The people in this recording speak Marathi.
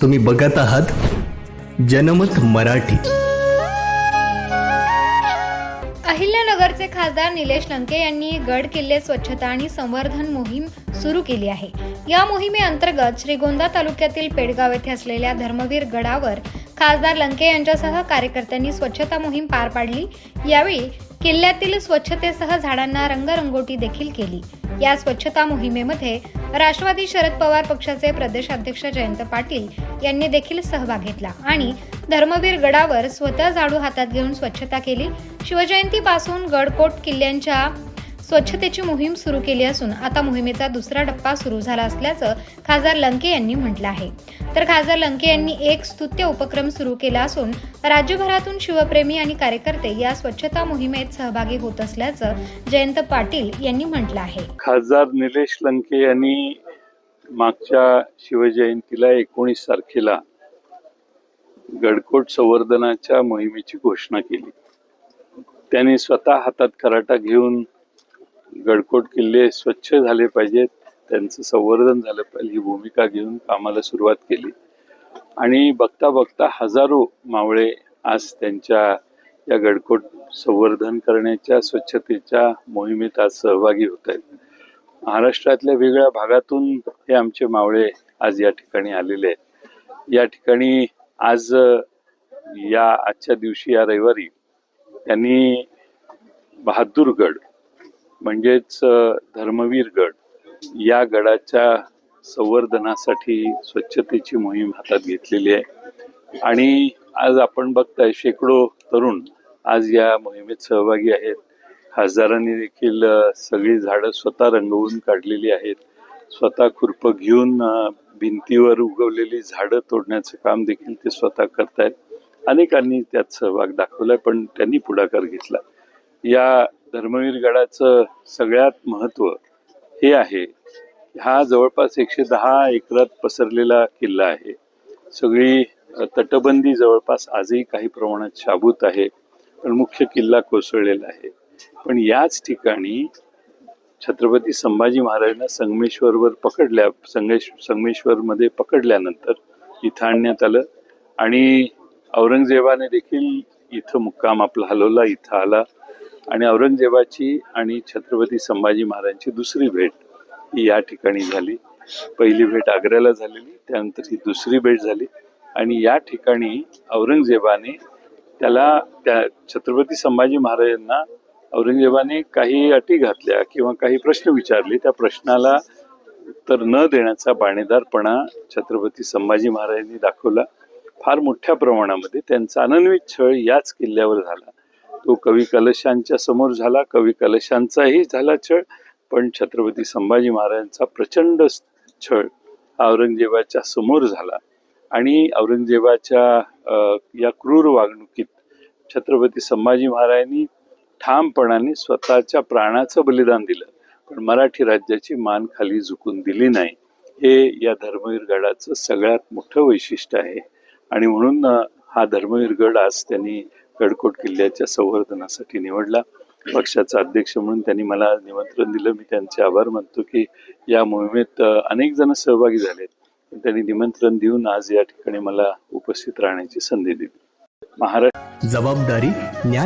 तुम्ही बघत आहात जनमत मराठी. अहिल्यानगरचे खासदार निलेश लंके यांनी गड किल्ले स्वच्छता आणि संवर्धन मोहीम सुरू केली आहे. या मोहिमेअंतर्गत श्रीगोंदा तालुक्यातील पेडगाव येथे असलेल्या धर्मवीर गडावर खासदार लंके यांच्यासह कार्यकर्त्यांनी स्वच्छता मोहीम पार पाडली. यावेळी किल्ल्यातील स्वच्छतेसह झाडांना रंगरंगोटी देखील केली. या स्वच्छता मोहिमेमध्ये राष्ट्रवादी शरद पवार पक्षाचे प्रदेशाध्यक्ष जयंत पाटील यांनी देखील सहभाग घेतला आणि धर्मवीर गडावर स्वतः झाडू हातात घेऊन स्वच्छता केली. शिवजयंतीपासून गडकोट किल्ल्यांच्या स्वच्छतेची मोहीम सुरू केली असून आता मोहिमेचा दुसरा टप्पा सुरू झाला असल्याचं खासदार लंके यांनी म्हटलं आहे. तर खासदार लंके यांनी एक स्तुत्य उपक्रम सुरू केला असून राज्यभरातून शिवप्रेमी आणि कार्यकर्ते या स्वच्छता मोहिमेत सहभागी होत असल्याचं जयंत पाटील यांनी म्हटलं आहे. खासदार निलेश लंके यांनी मागच्या शिवजयंतीला एकोणीस तारखेला गडकोट संवर्धनाच्या मोहिमेची घोषणा केली. त्यांनी स्वतः हातात कराटा घेऊन गडकोट किल्ले स्वच्छ झाले पाहिजेत त्यांचं संवर्धन झालं पाहिजे ही भूमिका घेऊन कामाला सुरुवात केली. आणि बघता बघता हजारो मावळे आज त्यांच्या या गडकोट संवर्धन करण्याच्या स्वच्छतेच्या मोहिमेत आज सहभागी होत आहेत. महाराष्ट्रातल्या वेगळ्या भागातून हे आमचे मावळे आज या ठिकाणी आलेले आहेत. या ठिकाणी आज या आजच्या दिवशी या रविवारी त्यांनी बहादूरगड म्हणजेच धर्मवीर गड या गडाच्या संवर्धनासाठी स्वच्छतेची मोहीम हातात घेतलेली आहे. आणि आज आपण बघताय शेकडो तरुण आज या मोहिमेत सहभागी आहेत. खासदारांनी देखील सगळी झाडं स्वतः रंगवून काढलेली आहेत. स्वतः खुरपं घेऊन भिंतीवर उगवलेली झाडं तोडण्याचं काम देखील ते स्वतः करतायत. अनेकांनी त्यात सहभाग दाखवलाय पण त्यांनी पुढाकार घेतला. या धर्मवीर गडाचं सगळ्यात महत्त्व हे आहे हा जवळपास एकशे दहा एकरात पसरलेला किल्ला आहे. सगळी तटबंदी जवळपास आजही काही प्रमाणात शाबूत आहे पण मुख्य किल्ला कोसळलेला आहे. पण याच ठिकाणी छत्रपती संभाजी महाराजांना संगमेश्वरवर पकडल्या संगेश संगमेश्वरमध्ये पकडल्यानंतर इथं आणण्यात आलं आणि औरंगजेबाने देखील इथं मुक्काम आपला हलवला इथं आला. आणि औरंगजेबाची आणि छत्रपती संभाजी महाराजांची दुसरी भेट ही या ठिकाणी झाली. पहिली भेट आग्र्याला झालेली त्यानंतर ही दुसरी भेट झाली. आणि या ठिकाणी औरंगजेबाने त्याला त्या छत्रपती संभाजी महाराजांना औरंगजेबाने काही अटी घातल्या किंवा काही प्रश्न विचारले. त्या प्रश्नाला उत्तर न देण्याचा बाणेदारपणा छत्रपती संभाजी महाराजांनी दाखवला. फार मोठ्या प्रमाणामध्ये त्यांचा अनन्वित छळ याच किल्ल्यावर झाला. तो कवी कलशांच्या समोर झाला कवी कलशांचाही झाला छळ पण छत्रपती संभाजी महाराजांचा प्रचंड छळ हा औरंगजेबाच्या समोर झाला. आणि औरंगजेबाच्या या क्रूर वागणुकीत छत्रपती संभाजी महाराजांनी ठामपणाने स्वतःच्या प्राणाचं बलिदान दिलं पण मराठी राज्याची मान खाली झुकून दिली नाही. हे या धर्मवीर गडाचं सगळ्यात मोठं वैशिष्ट्य आहे. आणि म्हणून हा धर्मवीर गड आज त्यांनी गडकोट किल्ल्याच्या संवर्धनासाठी निवडला. पक्षाचा अध्यक्ष म्हणून त्यांनी मला निमंत्रण दिलं. मी त्यांचे आभार मानतो की या मोहिमेत अनेक जण सहभागी झालेत. पण त्यांनी निमंत्रण देऊन आज या ठिकाणी मला उपस्थित राहण्याची संधी दिली. महाराष्ट्र जबाबदारी न्याय